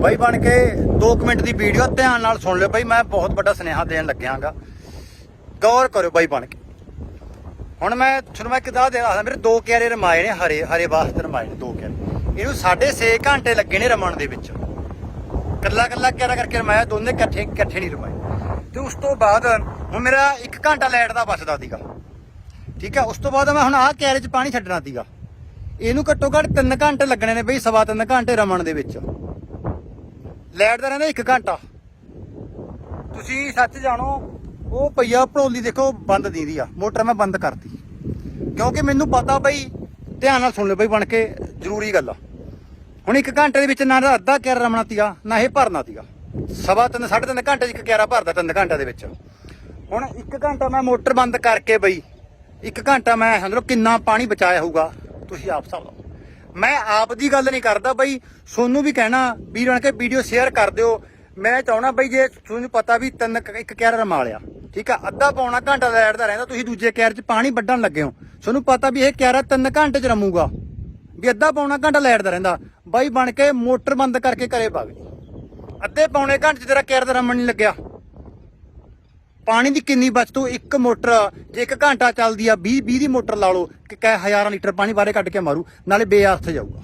ਬਾਈ ਬਣ ਕੇ 2 ਮਿੰਟ ਦੀ ਵੀਡੀਓ, ਧਿਆਨ ਨਾਲ ਸੁਣ ਲਿਓ ਬਾਈ, ਮੈਂ ਬਹੁਤ ਵੱਡਾ ਸੁਨੇਹਾ ਦੇਣ ਲੱਗਿਆਗਾ। ਗੌਰ ਕਰੋ ਬਾਈ ਬਣ ਕੇ। ਹੁਣ ਮੈਂ ਤੁਹਾਨੂੰ ਮੈਂ ਕਿਦਾਂ ਦੇ ਦੱਸਦਾ ਮੇਰੇ ਦੋ ਕਿਆਰੇ ਰਮਾਏ ਨੇ, ਹਰੇ ਹਰੇ ਵਾਸਤੇ ਰਮਾਏ ਨੇ ਦੋ ਕਿਆਰੇ। ਇਹਨੂੰ 6.5 ਘੰਟੇ ਲੱਗੇ ਨੇ ਰਮਣ ਦੇ ਵਿੱਚ। ਕੱਲਾ ਕੱਲਾ ਕਿਆਰਾ ਕਰਕੇ ਰਮਾਇਆ, ਦੋਨੇ ਇਕੱਠੇ ਇਕੱਠੇ ਨਹੀਂ ਰਮਾਏ। ਤੇ ਉਸ ਤੋਂ ਬਾਅਦ ਹੁਣ ਮੇਰਾ 1 ਘੰਟਾ ਲੈਟ ਦਾ ਬਚਦਾ ਸੀਗਾ। ਠੀਕ ਹੈ, ਉਸ ਤੋਂ ਬਾਅਦ ਮੈਂ ਹੁਣ ਆਹ ਕਿਆਰੇ 'ਚ ਪਾਣੀ ਛੱਡਣਾ ਸੀਗਾ। ਇਹਨੂੰ ਘੱਟੋ ਘੱਟ 3 ਘੰਟੇ ਲੱਗਣੇ ਨੇ ਬਈ, ਸਵਾ 3 ਘੰਟੇ ਰਮਣ ਦੇ ਵਿੱਚ। ਲਾਈਟ ਦਾ ਰਹਿੰਦਾ 1 ਘੰਟਾ। ਤੁਸੀਂ ਸੱਚ ਜਾਣੋ, ਉਹ ਪਈਆ ਭੜੋਲੀ ਦੇਖੋ, ਬੰਦ ਦੀਦੀ ਆ। ਮੋਟਰ ਮੈਂ ਬੰਦ ਕਰਤੀ। ਕਿਉਂਕਿ ਮੈਨੂੰ ਪਤਾ ਬਈ, ਧਿਆਨ ਨਾਲ ਸੁਣ ਲਿਓ ਬਈ ਬਣ ਕੇ ਜ਼ਰੂਰੀ ਗੱਲ ਆ। ਹੁਣ 1 ਘੰਟੇ ਦੇ ਵਿੱਚ ਨਾ ਅੱਧਾ ਕਿਆਰਾ ਰਮਣਾ ਤੀਗਾ ਨਾ ਇਹ ਭਰਨਾ ਤੀਗਾ ਸਵਾ ਤਿੰਨ, ਸਾਢੇ ਤਿੰਨ ਘੰਟੇ 'ਚ ਇੱਕ ਕਿਆਰਾ ਭਰਦਾ ਤਿੰਨ ਘੰਟੇ ਦੇ ਵਿੱਚ। ਹੁਣ 1 ਘੰਟਾ ਮੈਂ ਮੋਟਰ ਬੰਦ ਕਰਕੇ ਬਈ 1 ਘੰਟਾ ਮੈਂ ਸਮਝੋ ਕਿੰਨਾ ਪਾਣੀ ਬਚਾਇਆ ਹੋਊਗਾ, ਤੁਸੀਂ ਆਪ ਹਿਸਾਬ ਲਾਓ। ਮੈਂ ਆਪ ਦੀ ਗੱਲ ਨਹੀਂ ਕਰਦਾ ਬਈ, ਸੋਨੂੰ ਵੀ ਕਹਿਣਾ ਵੀ ਬਣ ਕੇ ਵੀਡੀਓ ਸ਼ੇਅਰ ਕਰ ਦਿਓ। ਮੈਂ ਚਾਹਣਾ ਬਈ ਜੇ ਤੁਹਾਨੂੰ ਪਤਾ ਵੀ ਤਿੰਨ ਇੱਕ ਕਿਆਰਾ ਰਮਾ ਲਿਆ ਠੀਕ ਆ, ਅੱਧਾ ਪੌਣਾ ਘੰਟਾ ਲਾਈਟ ਦਾ ਰਹਿੰਦਾ, ਤੁਸੀਂ ਦੂਜੇ ਕਿਆਰੇ 'ਚ ਪਾਣੀ ਵੱਢਣ ਲੱਗੇ ਹੋ। ਤੁਹਾਨੂੰ ਪਤਾ ਵੀ ਇਹ ਕਿਆਰਾ ਤਿੰਨ ਘੰਟੇ 'ਚ ਰਮੂਗਾ, ਵੀ ਅੱਧਾ ਪੌਣਾ ਘੰਟਾ ਲੈਟ ਦਾ ਰਹਿੰਦਾ। ਬਾਈ ਬਣ ਕੇ ਮੋਟਰ ਬੰਦ ਕਰਕੇ ਘਰੇ ਭਗ ਅੱਧੇ ਪੌਣੇ ਘੰਟੇ 'ਚ ਤੇਰਾ ਕਿਆਰਾ ਦਾ ਰਮਣ ਨਹੀਂ ਲੱਗਿਆ। ਪਾਣੀ ਦੀ ਕਿੰਨੀ ਬਚਤੂ ਇੱਕ ਮੋਟਰ, ਜੇ ਇੱਕ ਘੰਟਾ ਚੱਲਦੀ ਆ 20 20 ਦੀ ਮੋਟਰ ਲਾ ਲਓ, ਕਿ ਕੈ ਹਜ਼ਾਰਾਂ ਲੀਟਰ ਪਾਣੀ ਬਾਰੇ ਕੱਢ ਕੇ ਮਾਰੂ, ਨਾਲੇ ਬੇਅਰਥ ਜਾਊਗਾ।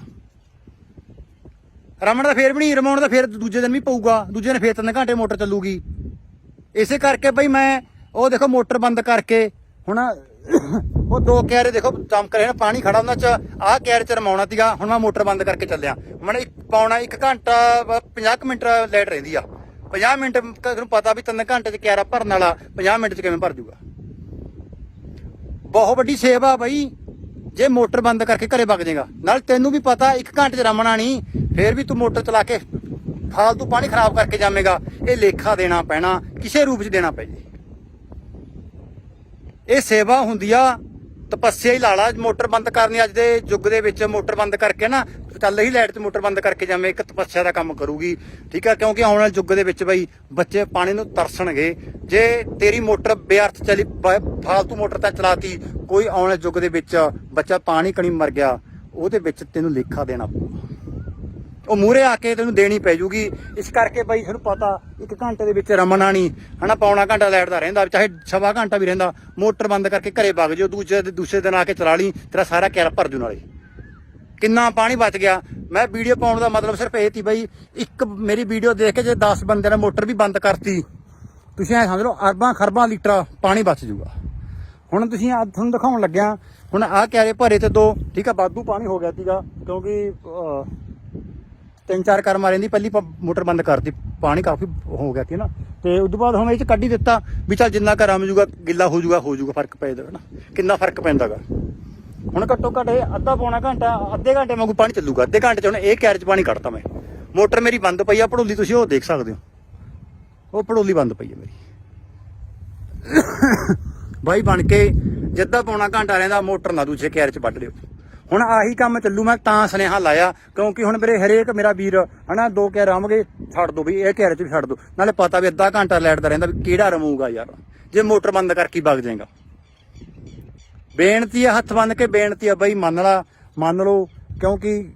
ਰਮਣ ਦਾ ਫੇਰ ਵੀ ਨਹੀਂ, ਰਮਾਉਣ ਦਾ ਫੇਰ ਦੂਜੇ ਦਿਨ ਵੀ ਪਊਗਾ, ਦੂਜੇ ਦਿਨ ਫੇਰ ਤਿੰਨ ਘੰਟੇ ਮੋਟਰ ਚੱਲੂਗੀ। ਇਸੇ ਕਰਕੇ ਬਈ ਮੈਂ, ਉਹ ਦੇਖੋ ਮੋਟਰ ਬੰਦ ਕਰਕੇ, ਹੁਣ ਉਹ ਦੋ ਕਿਆਰੇ ਦੇਖੋ, ਚਮਕ ਰਹੇ ਨੇ, ਪਾਣੀ ਖੜਾ ਉਹਨਾਂ ਚ, ਆਹ ਕਿਆਰੇ ਚ ਰਮਾਉਣਾ ਸੀਗਾ, ਹੁਣ ਮੈਂ ਮੋਟਰ ਬੰਦ ਕਰਕੇ ਚੱਲਿਆ। ਮੈਨੂੰ ਇੱਕ ਪਾਉਣਾ 1 ਘੰਟਾ 50 ਮਿੰਟ ਲੇਟ ਰਹਿੰਦੀ ਆ। 50 ਮਿੰਟ ਤੁਹਾਨੂੰ ਪਤਾ ਵੀ ਤਿੰਨ ਘੰਟੇ ਚ ਕਿਆਰਾ ਭਰਨ ਵਾਲਾ 50 ਮਿੰਟ ਚ ਕਿਵੇਂ ਭਰ ਜੂਗਾ? ਬਹੁਤ ਵੱਡੀ ਸੇਵਾ ਬਈ। ਜੇ ਮੋਟਰ ਬੰਦ ਕਰਕੇ ਘਰੇ ਵਗ ਜਾਏਗਾ। ਨਾਲ ਤੈਨੂੰ ਵੀ ਪਤਾ 1 ਘੰਟੇ ਚ ਰਮਣਾ ਨਹੀਂ, ਫੇਰ ਵੀ ਤੂੰ ਮੋਟਰ ਚਲਾ ਕੇ ਫਾਲਤੂ ਪਾਣੀ ਖਰਾਬ ਕਰਕੇ ਜਾਵੇਂਗਾ। ਇਹ ਲੇਖਾ ਦੇਣਾ ਪੈਣਾ, ਕਿਸੇ ਰੂਪ ਚ ਦੇਣਾ ਪੈ ਜੇ ਇਹ ਸੇਵਾ ਹੁੰਦੀ ਆ ਤਪੱਸਿਆ ਹੀ ਲਾਲਾ ਮੋਟਰ ਬੰਦ ਕਰਨੀ ਅੱਜ ਦੇ ਯੁੱਗ ਦੇ ਵਿੱਚ ਮੋਟਰ ਬੰਦ ਕਰਕੇ ਨਾ ਚੱਲ ਹੀ ਲਾਈਟ ਤੇ ਮੋਟਰ ਬੰਦ ਕਰਕੇ ਜਾਵੇਂ, ਇੱਕ ਤਪੱਸਿਆ ਦਾ ਕੰਮ ਕਰੂਗੀ। ਠੀਕ ਆ, ਕਿਉਂਕਿ ਆਉਣ ਵਾਲੇ ਯੁੱਗ ਦੇ ਵਿੱਚ ਬਈ ਬੱਚੇ ਪਾਣੀ ਨੂੰ ਤਰਸਣਗੇ। ਜੇ ਤੇਰੀ ਮੋਟਰ ਬੇਅਰਥ ਚਲੀ ਫਾਲਤੂ ਮੋਟਰ ਤਾਂ ਚਲਾਤੀ, ਕੋਈ ਆਉਣ ਵਾਲੇ ਯੁੱਗ ਦੇ ਵਿੱਚ ਬੱਚਾ ਪਾਣੀ ਕਣੀ ਮਰ ਗਿਆ, ਉਹਦੇ ਵਿੱਚ ਤੈਨੂੰ ਲੇਖਾ ਦੇਣਾ ਪਊਗਾ ਉਹ ਮੂਰੇ ਆ ਕੇ ਤੈਨੂੰ ਦੇਣੀ ਪੈ ਜੂਗੀ। ਇਸ ਕਰਕੇ ਬਈ ਤੁਹਾਨੂੰ ਪਤਾ, ਇੱਕ ਘੰਟੇ ਦੇ ਵਿੱਚ ਰਮਣਾ ਨਹੀਂ। ਹਨਾ, ਪੌਣਾ ਘੰਟਾ ਲਾਈਟ ਦਾ ਰਹਿੰਦਾ, ਚਾਹੇ ਸਵਾ ਘੰਟਾ ਵੀ ਰਹਿੰਦਾ, ਮੋਟਰ ਬੰਦ ਕਰਕੇ ਘਰੇ ਵਗ ਜਾਓ ਦੂਜੇ, ਦੂਸਰੇ ਦਿਨ ਆ ਕੇ ਚਲਾ ਲਈ, ਤੇਰਾ ਸਾਰਾ ਕੈਰਾ ਭਰ ਜੂ ਨਾਲੇ। ਕਿੰਨਾ ਪਾਣੀ ਬਚ ਗਿਆ। ਮੈਂ ਵੀਡੀਓ ਪਾਉਣ ਦਾ ਮਤਲਬ ਸਿਰਫ ਇਹ ਸੀ ਬਈ, ਇੱਕ ਮੇਰੀ ਵੀਡੀਓ ਦੇਖ ਕੇ ਜੇ 10 ਬੰਦੇ ਨੇ ਮੋਟਰ ਵੀ ਬੰਦ ਕਰਤੀ। ਤੁਸੀਂ ਐ ਸਮਝ ਲਓ, ਅਰਬਾਂ ਖਰਬਾਂ ਲੀਟਰ ਪਾਣੀ ਬਚ ਜੂਗਾ। ਹੁਣ ਤੁਸੀਂ ਅੱਜ ਤੁਹਾਨੂੰ ਦਿਖਾਉਣ ਲੱਗਿਆ, ਹੁਣ ਆਹ ਕਿਆਰੇ ਭਰੇ ਤੇ ਦੋ। ਠੀਕ ਆ, ਵਾਧੂ ਪਾਣੀ ਹੋ ਗਿਆ ਸੀਗਾ, ਕਿਉਂਕਿ ਤਿੰਨ ਚਾਰ ਕਰ ਮਾਰੇ ਦੀ ਪਹਿਲੀ ਪ- ਮੋਟਰ ਬੰਦ ਕਰਤੀ। ਪਾਣੀ ਕਾਫੀ ਹੋ ਗਿਆ ਸੀ ਨਾ। ਤੇ ਉਸ ਤੋਂ ਬਾਅਦ ਹੁਣ ਇਹ ਚ ਕੱਢੀ ਦਿੱਤਾ ਵੀ ਚੱਲ ਜਿੰਨਾ ਘਰ ਆਮ ਜੂਗਾ, ਗਿੱਲਾ ਹੋ ਜੂਗਾ ਹੋ ਜੂਗਾ, ਫ਼ਰਕ ਪੈ ਜਾਊਗਾ ਨਾ ਕਿੰਨਾ ਫ਼ਰਕ ਪੈਂਦਾਗਾ। ਹੁਣ ਘੱਟੋ ਘੱਟ ਇਹ ਅੱਧਾ ਪੌਣਾ ਘੰਟਾ, ਅੱਧੇ ਘੰਟੇ ਵਾਂਗੂ ਪਾਣੀ ਚੱਲੂਗਾ। ਅੱਧੇ ਘੰਟੇ ਚ ਹੁਣ ਇਹ ਕੈਰ ਚ ਪਾਣੀ ਕੱਢਤਾ ਮੈਂ। ਮੋਟਰ ਮੇਰੀ ਬੰਦ ਪਈ ਆ ਪੜੋਲੀ ਤੁਸੀਂ ਉਹ ਦੇਖ ਸਕਦੇ ਹੋ। ਉਹ ਪੜੋਲੀ ਬੰਦ ਪਈ ਆ ਮੇਰੀ। ਬਾਈ ਬਣ ਕੇ ਜਿੱਦਾਂ ਪੌਣਾ ਘੰਟਾ ਰਹਿੰਦਾ, ਮੋਟਰ ਨਾ ਦੂਜੇ ਕੈਰ ਚ ਵੱਢ ਲਿਓ। ਹੁਣ ਆਹੀ ਕੰਮ ਚੱਲੂ, ਮੈਂ ਤਾਂ ਸੁਨੇਹਾ ਲਾਇਆ, ਕਿਉਂਕਿ ਹੁਣ ਮੇਰੇ ਹਰੇਕ ਮੇਰਾ ਵੀਰ, ਹਨਾ, ਦੋ ਕੈਰ ਆਵਾਂਗੇ ਛੱਡ ਦੋ ਵੀ ਇਹ ਕੈਰ ਚ ਛੱਡ ਦੋ। ਨਾਲੇ ਪਤਾ ਵੀ ਅੱਧਾ ਘੰਟਾ ਲੈਟ ਦਾ ਰਹਿੰਦਾ ਵੀ ਕਿਹੜਾ ਰਮੂਗਾ ਯਾਰ। ਜੇ ਮੋਟਰ ਬੰਦ ਕਰਕੇ ਹੀ ਵਗ ਜਾਏਗਾ। ਬੇਨਤੀ ਆ, ਹੱਥ ਬੰਨ ਕੇ ਬੇਨਤੀ ਆ ਬਈ ਮੰਨ ਲਾ, ਮੰਨ ਲਓ, ਕਿਉਂਕਿ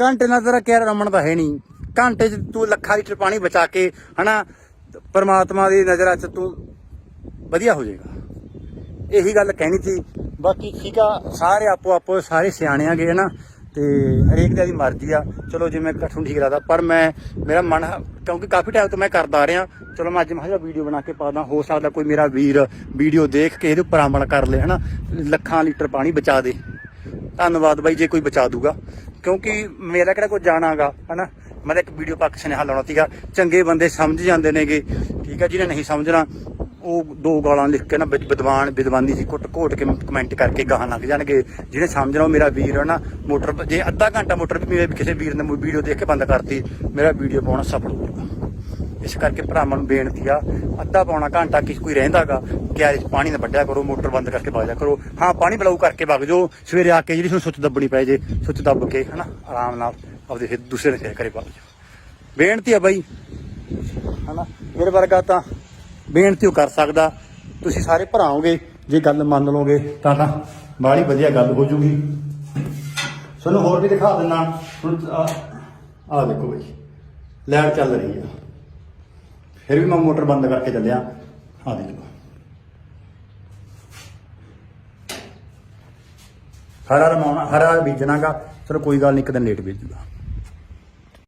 ਘੰਟੇ ਨਾਲ ਤੇਰਾ ਕਿਹੜਾ ਰਮਣ ਦਾ ਹੈ ਨਹੀਂ। ਘੰਟੇ 'ਚ ਤੂੰ ਲੱਖਾਂ ਲੀਟਰ ਪਾਣੀ ਬਚਾ ਕੇ, ਹਨਾ, ਪਰਮਾਤਮਾ ਦੀ ਨਜ਼ਰਾਂ 'ਚ ਤੂੰ ਵਧੀਆ ਹੋ ਜਾਏਗਾ। ਇਹੀ ਗੱਲ ਕਹਿਣੀ ਸੀ। ਬਾਕੀ ਠੀਕ ਆ, ਸਾਰੇ ਆਪੋ ਆਪੋ ਸਾਰੇ ਸਿਆਣੇ ਆਗੇ ਨਾ ਤੇ ਹਰੇਕ ਦੀ ਮਰਜ਼ੀ ਆ। ਚਲੋ ਜਿਵੇਂ ਨੂੰ ਠੀਕ ਲੱਗਦਾ, ਪਰ ਮੈਂ, ਮੇਰਾ ਮਨ ਕਿਉਂਕਿ ਕਾਫੀ ਟਾਈਮ ਤੋਂ ਮੈਂ ਕਰਦਾ ਆ ਰਿਹਾ। ਚਲੋ ਮੈਂ ਅੱਜ ਮੈਂ ਕਿਹਾ ਵੀਡੀਓ ਬਣਾ ਕੇ ਪਾਦਾ ਹੋ ਸਕਦਾ ਕੋਈ ਮੇਰਾ ਵੀਰ ਵੀਡੀਓ ਦੇਖ ਕੇ ਇਹਦੇ ਉੱਪਰ ਅਮਲ ਕਰ ਲੇ, ਹਨਾ? ਲੱਖਾਂ ਲੀਟਰ ਪਾਣੀ ਬਚਾ ਦੇ। ਧੰਨਵਾਦ ਬਾਈ, ਜੇ ਕੋਈ ਬਚਾ ਦੂਗਾ। ਕਿਉਂਕਿ ਮੇਰਾ ਕਿਹੜਾ ਕੋਈ ਜਾਣਾਗਾ ਹਨਾ? ਮੈਂ ਤਾਂ ਇੱਕ ਵੀਡੀਓ ਪਾ ਸੁਨੇਹਾ ਲਾਉਣਾ ਸੀਗਾ। ਚੰਗੇ ਬੰਦੇ ਸਮਝ ਜਾਂਦੇ ਨੇਗੇ, ਠੀਕ ਆ? ਜਿਹਨੇ ਨਹੀਂ ਸਮਝਣਾ ਉਹ ਦੋ ਗਾਲਾਂ ਲਿਖ ਕੇ ਨਾ ਵਿਦ- ਵਿਦਵਾਨ ਵਿਦਵਾਨੀ ਜੀ ਕੁੱਟ ਘੋਟ ਕੇ ਕਮੈਂਟ ਕਰਕੇ ਗਾਹਾਂ ਲੱਗ ਜਾਣਗੇ। ਜਿਹੜੇ ਸਮਝਣਾ ਉਹ ਮੇਰਾ ਵੀਰ ਹੈ ਨਾ, ਮੋਟਰ ਜੇ ਅੱਧਾ ਘੰਟਾ ਮੋਟਰ ਵੀ ਮੇਰੇ ਕਿਸੇ ਵੀਰ ਨੇ ਵੀਡੀਓ ਦੇਖ ਕੇ ਬੰਦ ਕਰਤੀ, ਮੇਰਾ ਵੀਡੀਓ ਪਾਉਣਾ ਸਫਲ ਹੋ ਜਾਊਗਾ। ਇਸ ਕਰਕੇ ਭਰਾਵਾਂ ਨੂੰ ਬੇਨਤੀ ਆ, ਅੱਧਾ ਪੌਣਾ ਘੰਟਾ ਕਿਸ ਕੋਈ ਰਹਿੰਦਾਗਾ ਕਿਆਰੇ 'ਚ ਪਾਣੀ ਨਾ ਵੱਢਿਆ ਕਰੋ, ਮੋਟਰ ਬੰਦ ਕਰਕੇ ਵਗ ਕਰੋ। ਹਾਂ, ਪਾਣੀ ਬਲਾਉ ਕਰਕੇ ਵਗ ਜਾਓ, ਸਵੇਰੇ ਆ ਕੇ ਜਿਹੜੀ ਤੁਹਾਨੂੰ ਸੁੱਚ ਦੱਬਣੀ ਪੈ ਜੇ, ਸੁੱਚ ਦੱਬ ਕੇ, ਹਨਾ, ਆਰਾਮ ਨਾਲ ਆਪਦੇ ਫਿਰ ਦੂਸਰੇ ਦੇ ਘਰੇ ਵਗ ਜਾਓ। ਬੇਨਤੀ ਆ ਬਾਈ, ਹਨਾ, ਮੇਰੇ ਵਰਗਾ ਤਾਂ ਬੇਨਤੀ ਉਹ ਕਰ ਸਕਦਾ। ਤੁਸੀਂ ਸਾਰੇ ਭਰਾਓਗੇ ਜੇ ਗੱਲ ਮੰਨ ਲਓਗੇ, ਤਾਂ ਤਾਂ ਬਾਹਲੀ ਵਧੀਆ ਗੱਲ ਹੋ ਜੂਗੀ। ਤੁਹਾਨੂੰ ਹੋਰ ਵੀ ਦਿਖਾ ਦਿੰਦਾ। ਹੁਣ ਆ ਆਹ ਦੇਖੋ ਬਾਈ, ਲਾਈਟ ਚੱਲ ਰਹੀ ਆ। ਫਿਰ ਵੀ ਮੈਂ ਮੋਟਰ ਬੰਦ ਕਰਕੇ ਚੱਲਿਆ। ਆ ਦੇਖੋ। ਹਰਾ ਰਮਾਉਣਾ, ਹਰਾ ਬੀਜਣਾਗਾ, ਚਲੋ ਕੋਈ ਗੱਲ ਨਹੀਂ, ਇੱਕ ਦਿਨ ਲੇਟ ਬੀਜੂਗਾ।